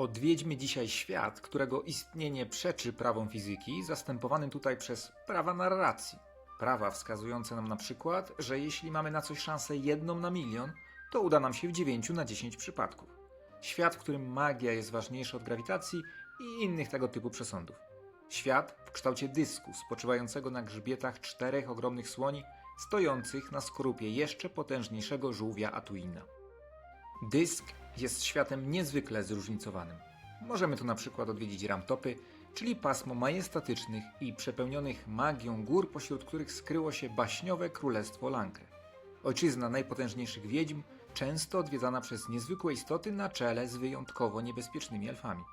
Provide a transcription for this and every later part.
Odwiedźmy dzisiaj świat, którego istnienie przeczy prawom fizyki, zastępowanym tutaj przez prawa narracji. Prawa wskazujące nam na przykład, że jeśli mamy na coś szansę jedną na milion, to uda nam się w 9 na 10 przypadków. Świat, w którym magia jest ważniejsza od grawitacji i innych tego typu przesądów. Świat w kształcie dysku spoczywającego na grzbietach czterech ogromnych słoni, stojących na skorupie jeszcze potężniejszego żółwia Atuina. Dysk jest światem niezwykle zróżnicowanym. Możemy tu na przykład odwiedzić Ramtopy, czyli pasmo majestatycznych i przepełnionych magią gór, pośród których skryło się baśniowe królestwo Lankre. Ojczyzna najpotężniejszych wiedźm, często odwiedzana przez niezwykłe istoty na czele z wyjątkowo niebezpiecznymi elfami.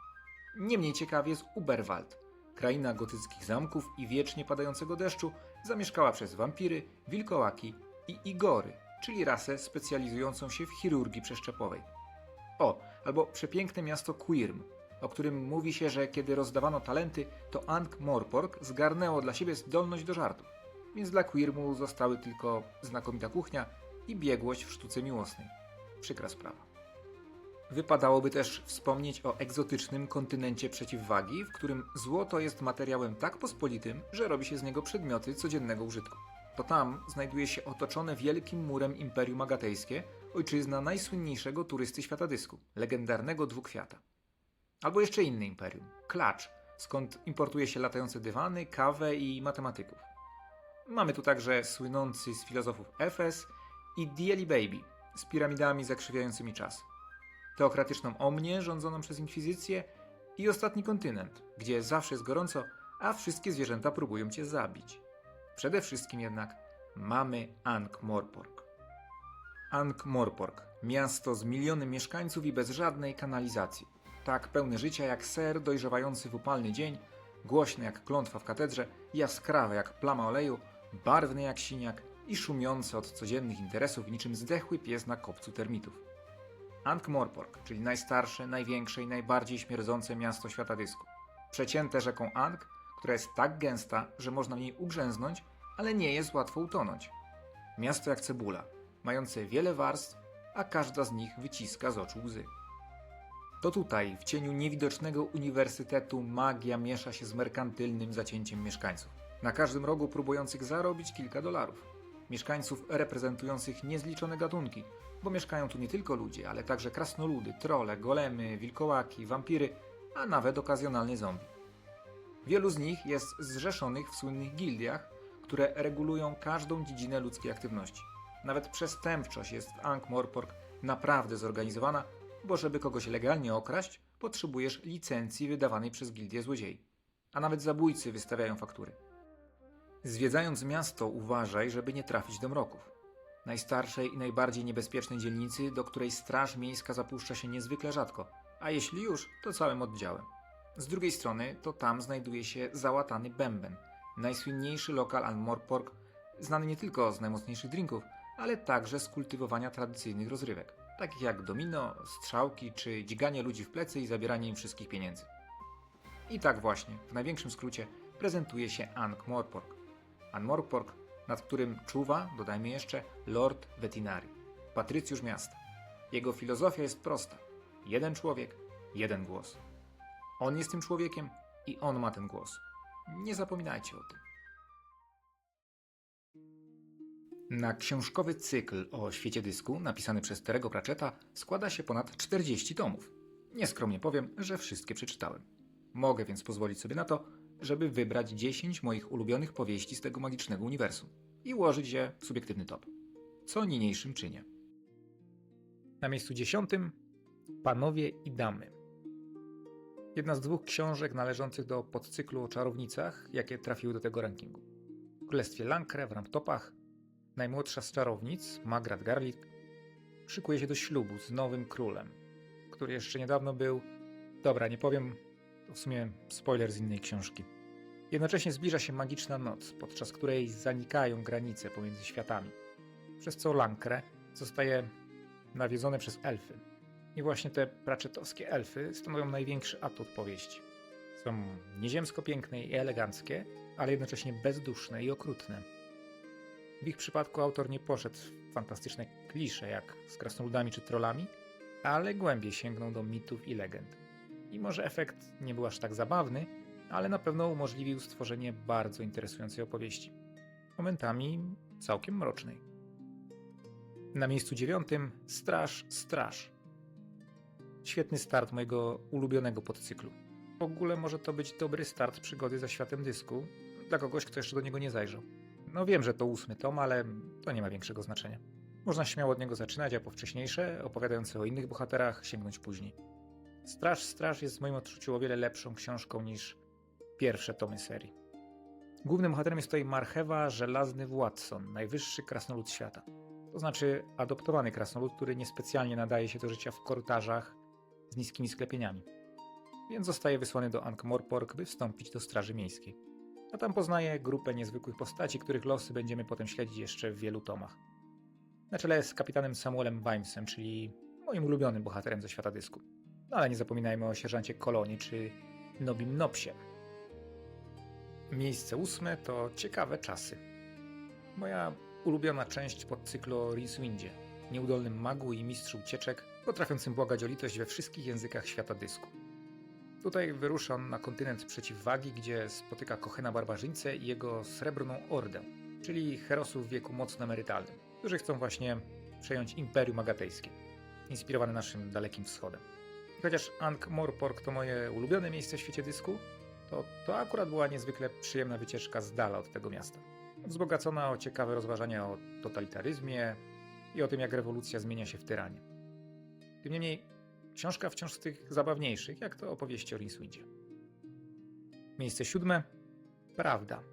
Niemniej ciekawie jest Uberwald, kraina gotyckich zamków i wiecznie padającego deszczu, zamieszkała przez wampiry, wilkołaki i igory, czyli rasę specjalizującą się w chirurgii przeszczepowej. O, albo przepiękne miasto Quirm, o którym mówi się, że kiedy rozdawano talenty, to Ankh-Morpork zgarnęło dla siebie zdolność do żartów, więc dla Quirmu zostały tylko znakomita kuchnia i biegłość w sztuce miłosnej. Przykra sprawa. Wypadałoby też wspomnieć o egzotycznym kontynencie przeciwwagi, w którym złoto jest materiałem tak pospolitym, że robi się z niego przedmioty codziennego użytku. To tam znajduje się otoczone wielkim murem Imperium Agatejskie, ojczyzna najsłynniejszego turysty świata dysku, legendarnego dwukwiata. Albo jeszcze inny imperium, Klacz, skąd importuje się latające dywany, kawę i matematyków. Mamy tu także słynący z filozofów Efes i Dieli Baby z piramidami zakrzywiającymi czas teokratyczną Omnię rządzoną przez Inkwizycję i ostatni kontynent, gdzie zawsze jest gorąco, a wszystkie zwierzęta próbują cię zabić. Przede wszystkim jednak mamy Ankh-Morpork. Ankh-Morpork, miasto z milionem mieszkańców i bez żadnej kanalizacji. Tak pełne życia jak ser dojrzewający w upalny dzień, głośne jak klątwa w katedrze, jaskrawe jak plama oleju, barwne jak siniak i szumiące od codziennych interesów niczym zdechły pies na kopcu termitów. Ankh-Morpork, czyli najstarsze, największe i najbardziej śmierdzące miasto świata dysku. Przecięte rzeką Ankh, która jest tak gęsta, że można w niej ugrzęznąć, ale nie jest łatwo utonąć. Miasto jak cebula, mające wiele warstw, a każda z nich wyciska z oczu łzy. To tutaj, w cieniu niewidocznego uniwersytetu, magia miesza się z merkantylnym zacięciem mieszkańców. Na każdym rogu próbujących zarobić kilka dolarów. Mieszkańców reprezentujących niezliczone gatunki, bo mieszkają tu nie tylko ludzie, ale także krasnoludy, trole, golemy, wilkołaki, wampiry, a nawet okazjonalny zombie. Wielu z nich jest zrzeszonych w słynnych gildiach, które regulują każdą dziedzinę ludzkiej aktywności. Nawet przestępczość jest w Ankh-Morpork naprawdę zorganizowana, bo żeby kogoś legalnie okraść, potrzebujesz licencji wydawanej przez gildię złodziei. A nawet zabójcy wystawiają faktury. Zwiedzając miasto uważaj, żeby nie trafić do mroków najstarszej i najbardziej niebezpiecznej dzielnicy, do której straż miejska zapuszcza się niezwykle rzadko, a jeśli już, to całym oddziałem. Z drugiej strony, to tam znajduje się załatany bęben, najsłynniejszy lokal Almorpork, znany nie tylko z najmocniejszych drinków, ale także z kultywowania tradycyjnych rozrywek, takich jak domino, strzałki czy dźganie ludzi w plecy i zabieranie im wszystkich pieniędzy. I tak właśnie, w największym skrócie, prezentuje się Ankh-Morpork. Ankh-Morpork nad którym czuwa, dodajmy jeszcze, Lord Vetinari, patrycjusz miasta. Jego filozofia jest prosta. Jeden człowiek, jeden głos. On jest tym człowiekiem i on ma ten głos. Nie zapominajcie o tym. Na książkowy cykl o świecie dysku, napisany przez Terego Pratchetta, składa się ponad 40 tomów. Nieskromnie powiem, że wszystkie przeczytałem. Mogę więc pozwolić sobie na to, żeby wybrać 10 moich ulubionych powieści z tego magicznego uniwersum i ułożyć je w subiektywny top. Co niniejszym czynię. Na miejscu dziesiątym Panowie i Damy. Jedna z dwóch książek należących do podcyklu o czarownicach, jakie trafiły do tego rankingu. W Królestwie Lankre w Ramptopach najmłodsza z czarownic, Magrat Garlic, szykuje się do ślubu z nowym królem, który jeszcze niedawno był... Dobra, nie powiem, to w sumie spoiler z innej książki. Jednocześnie zbliża się magiczna noc, podczas której zanikają granice pomiędzy światami, przez co Lankre zostaje nawiedzone przez elfy. I właśnie te praczetowskie elfy stanowią największy atut powieści. Są nieziemsko piękne i eleganckie, ale jednocześnie bezduszne i okrutne. W ich przypadku autor nie poszedł w fantastyczne klisze jak z krasnoludami czy trollami, ale głębiej sięgnął do mitów i legend. I może efekt nie był aż tak zabawny, ale na pewno umożliwił stworzenie bardzo interesującej opowieści. Momentami całkiem mrocznej. Na miejscu dziewiątym Straż Straż. Świetny start mojego ulubionego podcyklu. W ogóle może to być dobry start przygody za światem dysku dla kogoś, kto jeszcze do niego nie zajrzał. No wiem, że to ósmy tom, ale to nie ma większego znaczenia. Można śmiało od niego zaczynać, a po wcześniejsze, opowiadające o innych bohaterach, sięgnąć później. Straż Straż jest w moim odczuciu o wiele lepszą książką niż pierwsze tomy serii. Głównym bohaterem jest tutaj Marchewa Żelazny Władson, najwyższy krasnolud świata. To znaczy adoptowany krasnolud, który niespecjalnie nadaje się do życia w korytarzach z niskimi sklepieniami. Więc zostaje wysłany do Ankh-Morpork, by wstąpić do Straży Miejskiej. A tam poznaje grupę niezwykłych postaci, których losy będziemy potem śledzić jeszcze w wielu tomach. Na czele z kapitanem Samuelem Wimesem, czyli moim ulubionym bohaterem ze świata dysku. No ale nie zapominajmy o sierżancie Kolonii czy Nobim Nopsie. Miejsce ósme to ciekawe czasy. Moja ulubiona część podcyklu o Rincewind, nieudolnym magu i mistrzu ucieczek, potrafiącym błagać o litość we wszystkich językach świata dysku. Tutaj wyrusza on na kontynent przeciwwagi, gdzie spotyka Kochena Barbarzyńcę i jego Srebrną Ordę, czyli herosów w wieku mocno emerytalnym, którzy chcą właśnie przejąć Imperium Agatejskie, inspirowane naszym Dalekim Wschodem. I chociaż Ankh-Morpork to moje ulubione miejsce w świecie dysku, to to akurat była niezwykle przyjemna wycieczka z dala od tego miasta. Wzbogacona o ciekawe rozważania o totalitaryzmie i o tym, jak rewolucja zmienia się w tyranie. Tym niemniej, książka wciąż z tych zabawniejszych, jak to opowieści o Rincewindzie. Miejsce siódme. Prawda.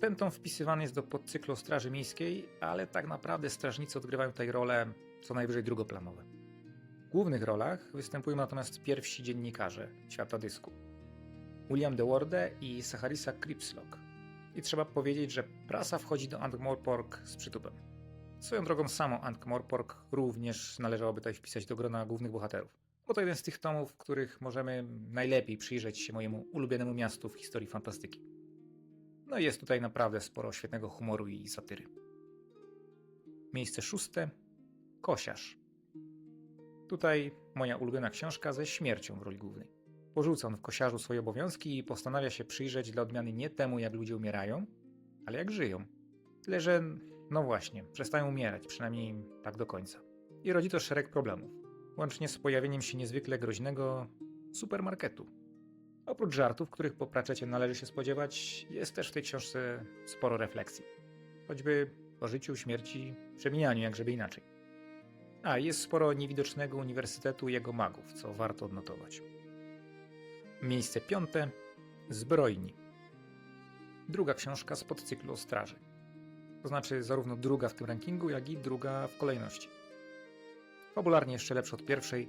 Ten wpisywany jest do podcyklu Straży Miejskiej, ale tak naprawdę strażnicy odgrywają tutaj role co najwyżej drugoplanowe. W głównych rolach występują natomiast pierwsi dziennikarze świata dysku. William de Worde i Sacharisa Cripslock. I trzeba powiedzieć, że prasa wchodzi do Ankh-Morpork z przytupem. Swoją drogą samą Ankh-Morpork również należałoby tutaj wpisać do grona głównych bohaterów. Bo to jeden z tych tomów, w których możemy najlepiej przyjrzeć się mojemu ulubionemu miastu w historii fantastyki. No i jest tutaj naprawdę sporo świetnego humoru i satyry. Miejsce szóste. Kosiarz. Tutaj moja ulubiona książka ze śmiercią w roli głównej. Porzuca on w kosiarzu swoje obowiązki i postanawia się przyjrzeć dla odmiany nie temu, jak ludzie umierają, ale jak żyją. Tyle, że no właśnie, przestają umierać, przynajmniej tak do końca. I rodzi to szereg problemów, łącznie z pojawieniem się niezwykle groźnego supermarketu. Oprócz żartów, których po Pratchecie należy się spodziewać, jest też w tej książce sporo refleksji. Choćby o życiu, śmierci, przemijaniu, jak żeby inaczej. A, jest sporo niewidocznego uniwersytetu i jego magów, co warto odnotować. Miejsce piąte. Zbrojni. Druga książka z podcyklu o straży. To znaczy zarówno druga w tym rankingu, jak i druga w kolejności. Fabularnie jeszcze lepsza od pierwszej,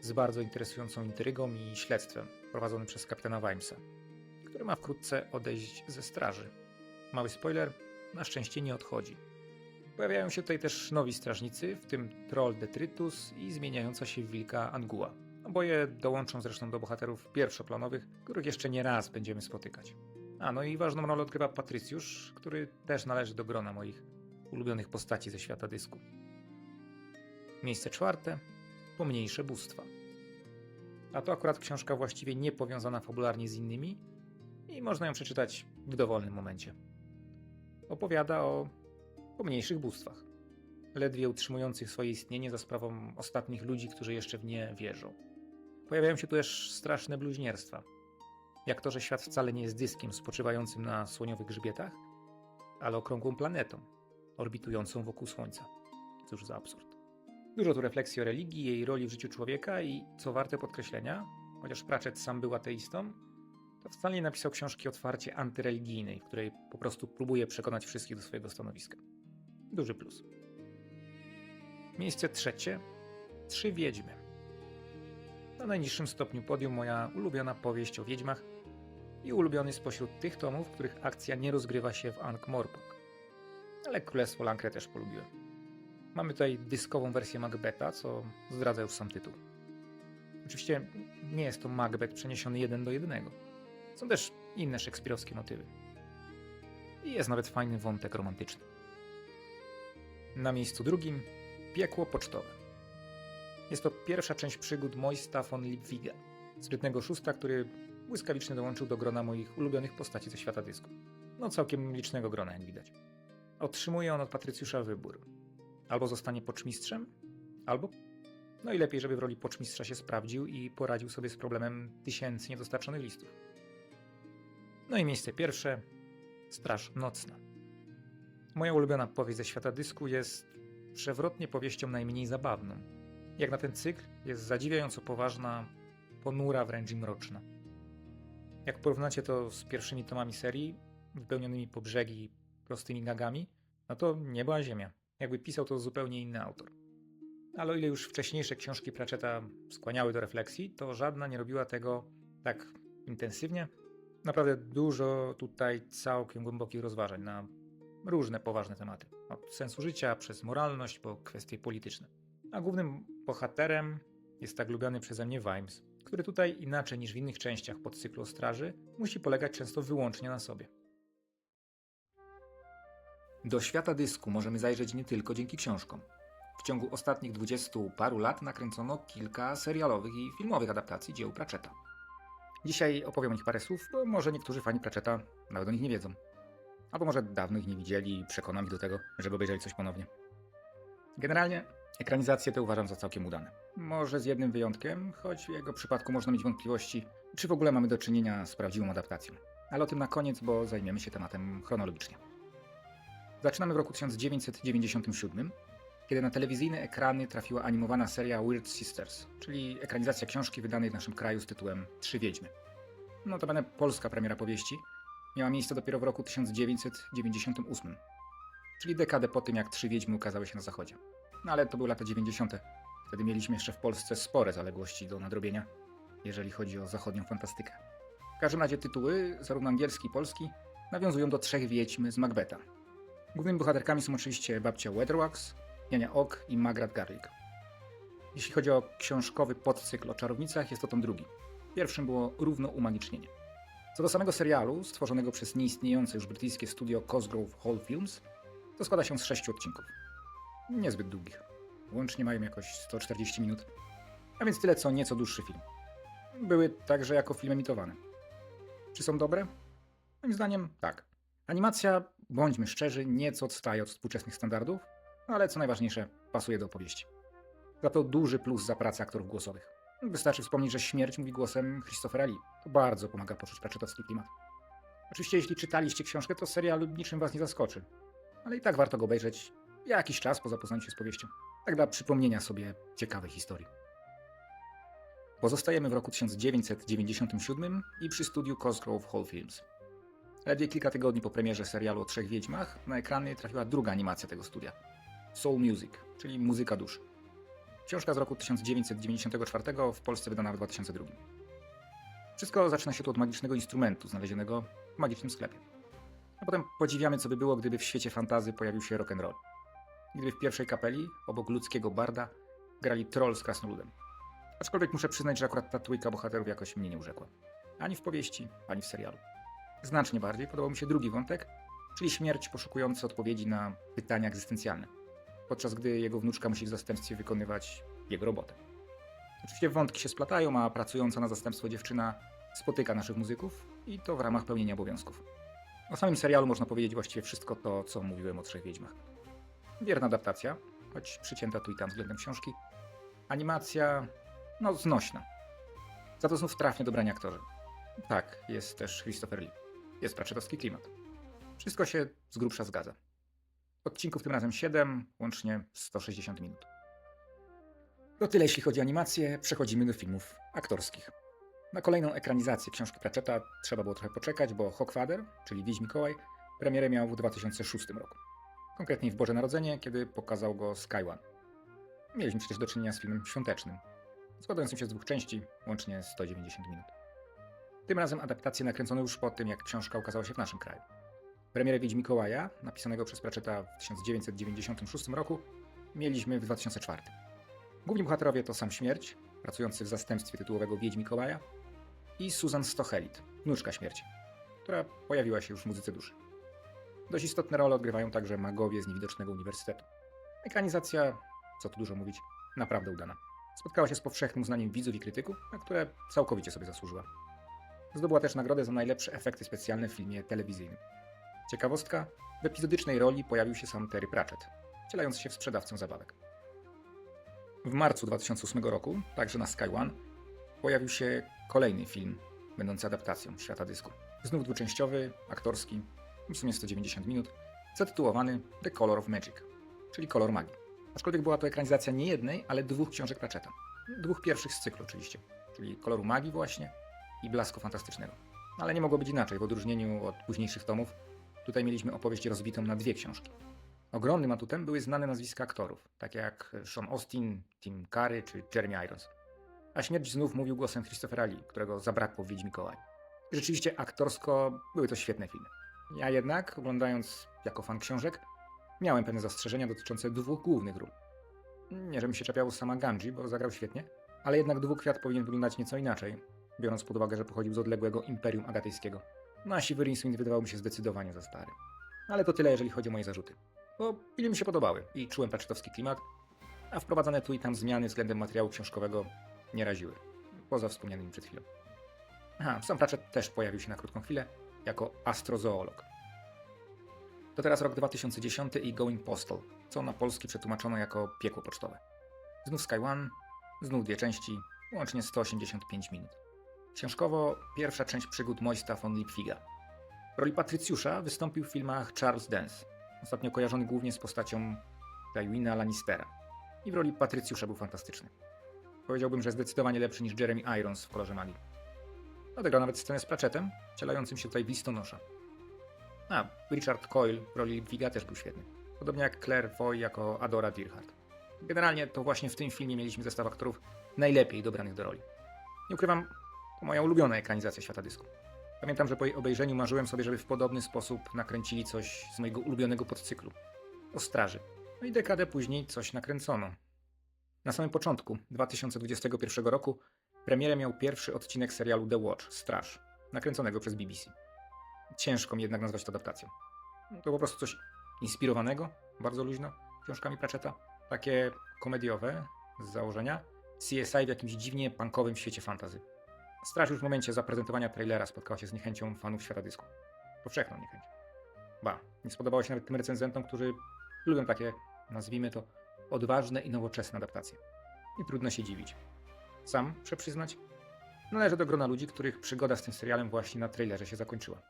z bardzo interesującą intrygą i śledztwem prowadzonym przez kapitana Wimesa, który ma wkrótce odejść ze straży. Mały spoiler, na szczęście nie odchodzi. Pojawiają się tutaj też nowi strażnicy, w tym troll Detritus i zmieniająca się wilka Angua. Oboje dołączą zresztą do bohaterów pierwszoplanowych, których jeszcze nie raz będziemy spotykać. A no i ważną rolę odgrywa Patrycjusz, który też należy do grona moich ulubionych postaci ze świata dysku. Miejsce czwarte. Pomniejsze bóstwa. A to akurat książka właściwie nie powiązana fabularnie z innymi i można ją przeczytać w dowolnym momencie. Opowiada o pomniejszych bóstwach, ledwie utrzymujących swoje istnienie za sprawą ostatnich ludzi, którzy jeszcze w nie wierzą. Pojawiają się tu też straszne bluźnierstwa, jak to, że świat wcale nie jest dyskiem spoczywającym na słoniowych grzbietach, ale okrągłą planetą, orbitującą wokół Słońca. Cóż za absurd. Dużo tu refleksji o religii, jej roli w życiu człowieka i, co warte podkreślenia, chociaż Pratchett sam był ateistą, to wcale nie napisał książki otwarcie antyreligijnej, w której po prostu próbuje przekonać wszystkich do swojego stanowiska. Duży plus. Miejsce trzecie. Trzy wiedźmy. Na najniższym stopniu podium moja ulubiona powieść o wiedźmach i ulubiony spośród tych tomów, których akcja nie rozgrywa się w Ankh-Morpork. Ale Królestwo Lankre też polubiłem. Mamy tutaj dyskową wersję Macbetha, co zdradza już sam tytuł. Oczywiście nie jest to Macbeth przeniesiony jeden do jednego. Są też inne szekspirowskie motywy. I jest nawet fajny wątek romantyczny. Na miejscu drugim Piekło Pocztowe. Jest to pierwsza część przygód Moista von Lipwiga, Sprytnego szósta, który błyskawicznie dołączył do grona moich ulubionych postaci ze świata dysku. No całkiem licznego grona, jak widać. Otrzymuje on od Patrycjusza wybór. Albo zostanie poczmistrzem, albo... No i lepiej, żeby w roli poczmistrza się sprawdził i poradził sobie z problemem tysięcy niedostarczonych listów. No i miejsce pierwsze. Straż Nocna. Moja ulubiona powieść ze świata dysku jest przewrotnie powieścią najmniej zabawną. Jak na ten cykl jest zadziwiająco poważna, ponura, wręcz i mroczna. Jak porównacie to z pierwszymi tomami serii, wypełnionymi po brzegi prostymi gagami, no to niebo a ziemia. Jakby pisał to zupełnie inny autor. Ale o ile już wcześniejsze książki Pratchetta skłaniały do refleksji, to żadna nie robiła tego tak intensywnie. Naprawdę dużo tutaj całkiem głębokich rozważań na różne poważne tematy. Od sensu życia, przez moralność, po kwestie polityczne. A głównym bohaterem jest tak lubiany przeze mnie Vimes, który tutaj inaczej niż w innych częściach podcyklu straży musi polegać często wyłącznie na sobie. Do świata dysku możemy zajrzeć nie tylko dzięki książkom. W ciągu ostatnich dwudziestu paru lat nakręcono kilka serialowych i filmowych adaptacji dzieł Pratchetta. Dzisiaj opowiem o nich parę słów, bo może niektórzy fani Pratchetta nawet o nich nie wiedzą. Albo może dawno ich nie widzieli i przekonam ich do tego, żeby obejrzeli coś ponownie. Generalnie ekranizacje te uważam za całkiem udane. Może z jednym wyjątkiem, choć w jego przypadku można mieć wątpliwości, czy w ogóle mamy do czynienia z prawdziwą adaptacją. Ale o tym na koniec, bo zajmiemy się tematem chronologicznie. Zaczynamy w roku 1997, kiedy na telewizyjne ekrany trafiła animowana seria Weird Sisters, czyli ekranizacja książki wydanej w naszym kraju z tytułem Trzy Wiedźmy. Notabene polska premiera powieści miała miejsce dopiero w roku 1998, czyli dekadę po tym, jak Trzy Wiedźmy ukazały się na zachodzie. No ale to były lata 90. Wtedy mieliśmy jeszcze w Polsce spore zaległości do nadrobienia, jeżeli chodzi o zachodnią fantastykę. W każdym razie tytuły, zarówno angielski i polski, nawiązują do trzech wiedźm z Macbetha. Głównymi bohaterkami są oczywiście babcia Weatherwax, Jania Ock i Magrat Garlic. Jeśli chodzi o książkowy podcykl o czarownicach, jest to tom drugi. Pierwszym było równo umagicznienie. Co do samego serialu, stworzonego przez nieistniejące już brytyjskie studio Cosgrove Hall Films, to składa się z sześciu odcinków. Niezbyt długich. Łącznie mają jakoś 140 minut, a więc tyle co nieco dłuższy film. Były także jako film emitowany. Czy są dobre? Moim zdaniem tak. Animacja, bądźmy szczerzy, nieco odstaje od współczesnych standardów, ale co najważniejsze, pasuje do opowieści. Za to duży plus za pracę aktorów głosowych. Wystarczy wspomnieć, że śmierć mówi głosem Christophera Lee. To bardzo pomaga poczuć pratchettowski klimat. Oczywiście, jeśli czytaliście książkę, to serial niczym was nie zaskoczy. Ale i tak warto go obejrzeć jakiś czas po zapoznaniu się z powieścią. Tak dla przypomnienia sobie ciekawej historii. Pozostajemy w roku 1997 i przy studiu Cosgrove Hall Films. Ledwie kilka tygodni po premierze serialu o trzech wiedźmach na ekrany trafiła druga animacja tego studia. Soul Music, czyli muzyka duszy. Książka z roku 1994, w Polsce wydana w 2002. Wszystko zaczyna się tu od magicznego instrumentu znalezionego w magicznym sklepie. A potem podziwiamy, co by było, gdyby w świecie fantazy pojawił się rock'n'roll. Gdyby w pierwszej kapeli, obok ludzkiego barda, grali troll z krasnoludem. Aczkolwiek muszę przyznać, że akurat ta trójka bohaterów jakoś mnie nie urzekła. Ani w powieści, ani w serialu. Znacznie bardziej podobał mi się drugi wątek, czyli śmierć poszukująca odpowiedzi na pytania egzystencjalne, podczas gdy jego wnuczka musi w zastępstwie wykonywać jego robotę. Oczywiście wątki się splatają, a pracująca na zastępstwo dziewczyna spotyka naszych muzyków i to w ramach pełnienia obowiązków. O samym serialu można powiedzieć właściwie wszystko to, co mówiłem o Trzech Wiedźmach. Wierna adaptacja, choć przycięta tu i tam względem książki. Animacja, no znośna. Za to znów trafnie dobrani aktorzy. Tak, jest też Christopher Lee. Jest pratchettowski klimat. Wszystko się z grubsza zgadza. Odcinków tym razem 7, łącznie 160 minut. To tyle jeśli chodzi o animację, przechodzimy do filmów aktorskich. Na kolejną ekranizację książki Pratchetta trzeba było trochę poczekać, bo Hawkfather, czyli Wiedź Mikołaj, premierę miał w 2006 roku. Konkretnie w Boże Narodzenie, kiedy pokazał go Sky One. Mieliśmy przecież do czynienia z filmem świątecznym, składającym się z dwóch części, łącznie 190 minut. Tym razem adaptację nakręcono już po tym, jak książka ukazała się w naszym kraju. Premierę Wiedź Mikołaja, napisanego przez Pratchetta w 1996 roku, mieliśmy w 2004. Główni bohaterowie to sam Śmierć, pracujący w zastępstwie tytułowego Wiedź Mikołaja, i Susan Stochelit, wnuczka Śmierci, która pojawiła się już w muzyce duszy. Dość istotne role odgrywają także magowie z niewidocznego uniwersytetu. Ekranizacja, co tu dużo mówić, naprawdę udana. Spotkała się z powszechnym uznaniem widzów i krytyków, na które całkowicie sobie zasłużyła. Zdobyła też nagrodę za najlepsze efekty specjalne w filmie telewizyjnym. Ciekawostka, w epizodycznej roli pojawił się sam Terry Pratchett, wcielając się w sprzedawcę zabawek. W marcu 2008 roku, także na Sky One, pojawił się kolejny film, będący adaptacją świata dysku. Znów dwuczęściowy, aktorski, w sumie 190 minut, zatytułowany The Color of Magic, czyli kolor magii. Aczkolwiek była to ekranizacja nie jednej, ale dwóch książek Pratchetta. Dwóch pierwszych z cyklu oczywiście, czyli Koloru Magii właśnie i Blasku Fantastycznego. Ale nie mogło być inaczej, w odróżnieniu od późniejszych tomów, tutaj mieliśmy opowieść rozbitą na dwie książki. Ogromnym atutem były znane nazwiska aktorów, takie jak Sean Austin, Tim Curry czy Jeremy Irons. A śmierć znów mówił głosem Christophera Lee, którego zabrakło w Wiedźmikołaj. Rzeczywiście aktorsko były to świetne filmy. Ja jednak, oglądając jako fan książek, miałem pewne zastrzeżenia dotyczące dwóch głównych ról. Nie, żebym się czepiał sama Ganji, bo zagrał świetnie, ale jednak dwukwiat powinien wyglądać nieco inaczej, biorąc pod uwagę, że pochodził z odległego imperium agatyjskiego. No a Rincewind wydawał mi się zdecydowanie za stary. Ale to tyle, jeżeli chodzi o moje zarzuty. Bo filmy mi się podobały i czułem pratchettowski klimat, a wprowadzane tu i tam zmiany względem materiału książkowego nie raziły. Poza wspomnianymi przed chwilą. Aha, sam Pratchett też pojawił się na krótką chwilę jako astrozoolog. To teraz rok 2010 i Going Postal, co na polski przetłumaczono jako piekło pocztowe. Znów Sky One, znów dwie części, łącznie 185 minut. Książkowo pierwsza część przygód Moista von Lipfiga. W roli Patrycjusza wystąpił w filmach Charles Dance, ostatnio kojarzony głównie z postacią Tywina Lannistera. I w roli Patrycjusza był fantastyczny. Powiedziałbym, że zdecydowanie lepszy niż Jeremy Irons w Kolorze Magii. Odegrał nawet scenę z Pratchettem, wcielającym się tutaj w listonosza. A, Richard Coyle w roli Wiga też był świetny. Podobnie jak Claire Foy jako Adora Deerhart. Generalnie to właśnie w tym filmie mieliśmy zestaw aktorów najlepiej dobranych do roli. Nie ukrywam, to moja ulubiona ekranizacja świata dysku. Pamiętam, że po jej obejrzeniu marzyłem sobie, żeby w podobny sposób nakręcili coś z mojego ulubionego podcyklu. O straży. No i dekadę później coś nakręcono. Na samym początku 2021 roku premierę miał pierwszy odcinek serialu The Watch Straż, nakręconego przez BBC. Ciężko mi jednak nazwać to adaptacją. To po prostu coś inspirowanego, bardzo luźno, książkami Pratchetta. Takie komediowe z założenia. CSI w jakimś dziwnie punkowym świecie fantazy. Straż już w momencie zaprezentowania trailera spotkała się z niechęcią fanów świata dysku. Powszechną niechęcią. Ba, nie spodobało się nawet tym recenzentom, którzy lubią takie, nazwijmy to, odważne i nowoczesne adaptacje. I trudno się dziwić. Sam, muszę przyznać, należę do grona ludzi, których przygoda z tym serialem właśnie na trailerze się zakończyła.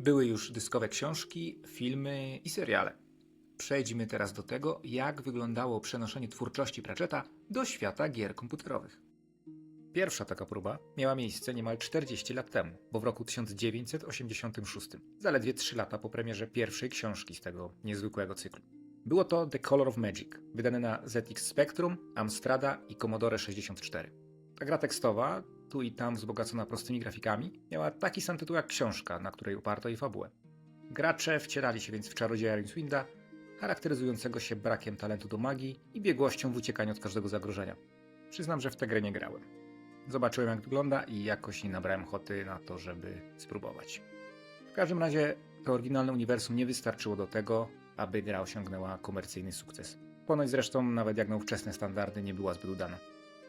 Były już dyskowe książki, filmy i seriale. Przejdźmy teraz do tego, jak wyglądało przenoszenie twórczości Pratchetta do świata gier komputerowych. Pierwsza taka próba miała miejsce niemal 40 lat temu, bo w roku 1986, zaledwie 3 lata po premierze pierwszej książki z tego niezwykłego cyklu. Było to The Color of Magic, wydane na ZX Spectrum, Amstrada i Commodore 64. Ta gra tekstowa, tu i tam wzbogacona prostymi grafikami, miała taki sam tytuł jak książka, na której uparto jej fabułę. Gracze wcierali się więc w czarodzieja Rincewinda, charakteryzującego się brakiem talentu do magii i biegłością w uciekaniu od każdego zagrożenia. Przyznam, że w tę grę nie grałem. Zobaczyłem jak wygląda i jakoś nie nabrałem ochoty na to, żeby spróbować. W każdym razie to oryginalne uniwersum nie wystarczyło do tego, aby gra osiągnęła komercyjny sukces. Ponoć zresztą nawet jak na ówczesne standardy nie była zbyt udana.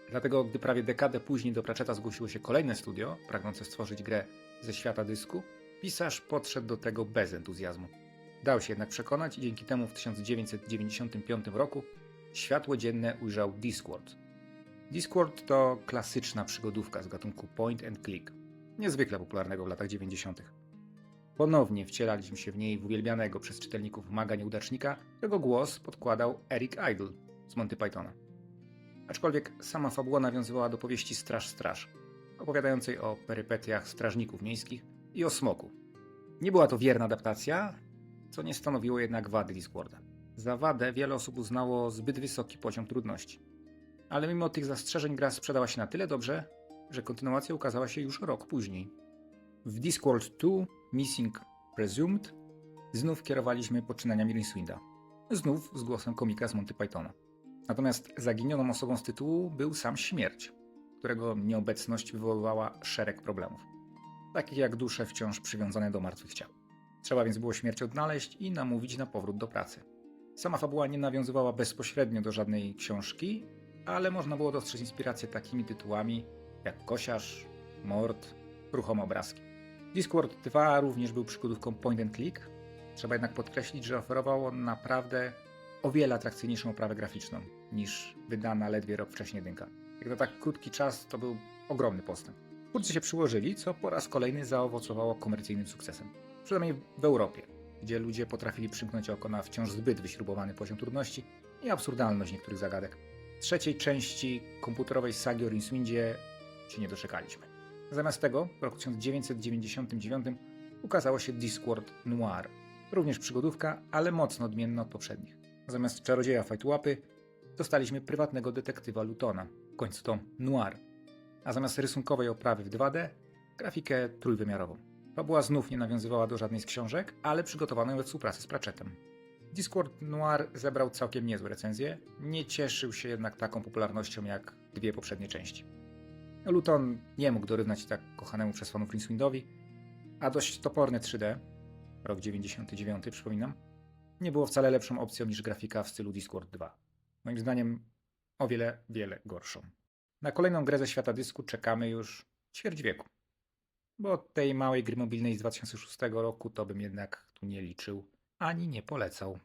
Dlatego gdy prawie dekadę później do Pratchetta zgłosiło się kolejne studio, pragnące stworzyć grę ze świata dysku, pisarz podszedł do tego bez entuzjazmu. Dał się jednak przekonać i dzięki temu w 1995 roku światło dzienne ujrzał Discworld. Discworld to klasyczna przygodówka z gatunku point and click, niezwykle popularnego w latach 90. Ponownie wcielaliśmy się w niej w uwielbianego przez czytelników maga nieudacznika, którego głos podkładał Eric Idle z Monty Pythona. Aczkolwiek sama fabuła nawiązywała do powieści Straż Straż, opowiadającej o perypetiach strażników miejskich i o smoku. Nie była to wierna adaptacja, co nie stanowiło jednak wady Discworlda. Za wadę wiele osób uznało zbyt wysoki poziom trudności. Ale mimo tych zastrzeżeń gra sprzedała się na tyle dobrze, że kontynuacja ukazała się już rok później. W Discworld 2 Missing Presumed znów kierowaliśmy poczynaniami Rincewinda. Znów z głosem komika z Monty Pythona. Natomiast zaginioną osobą z tytułu był sam śmierć, którego nieobecność wywoływała szereg problemów, takich jak dusze wciąż przywiązane do martwych ciał. Trzeba więc było śmierć odnaleźć i namówić na powrót do pracy. Sama fabuła nie nawiązywała bezpośrednio do żadnej książki, ale można było dostrzec inspirację takimi tytułami jak Kosiarz, Mord, Ruchome Obrazki. Discord 2 również był przygodówką point and click. Trzeba jednak podkreślić, że oferował on naprawdę o wiele atrakcyjniejszą oprawę graficzną niż wydana ledwie rok wcześniej dynka. Jak na tak krótki czas to był ogromny postęp. Twórcy się przyłożyli, co po raz kolejny zaowocowało komercyjnym sukcesem. Przynajmniej w Europie, gdzie ludzie potrafili przymknąć oko na wciąż zbyt wyśrubowany poziom trudności i absurdalność niektórych zagadek. Trzeciej części komputerowej sagi o Rincewind się nie doczekaliśmy. Zamiast tego w roku 1999 ukazało się Discord Noir. Również przygodówka, ale mocno odmienna od poprzednich. Zamiast czarodzieja Fajtłapy dostaliśmy prywatnego detektywa Lutona. W końcu to Noir. A zamiast rysunkowej oprawy w 2D, grafikę trójwymiarową. Fabuła znów nie nawiązywała do żadnej z książek, ale przygotowano ją we współpracy z Pratchettem. Discord Noir zebrał całkiem niezłe recenzje, nie cieszył się jednak taką popularnością jak dwie poprzednie części. Luton nie mógł dorównać tak kochanemu przez fanów Rincewindowi, a dość toporne 3D, rok 99 przypominam, nie było wcale lepszą opcją niż grafika w stylu Discord 2. Moim zdaniem o wiele, wiele gorszą. Na kolejną grę ze świata dysku czekamy już ćwierć wieku. Bo tej małej gry mobilnej z 2006 roku to bym jednak tu nie liczył, ani nie polecał.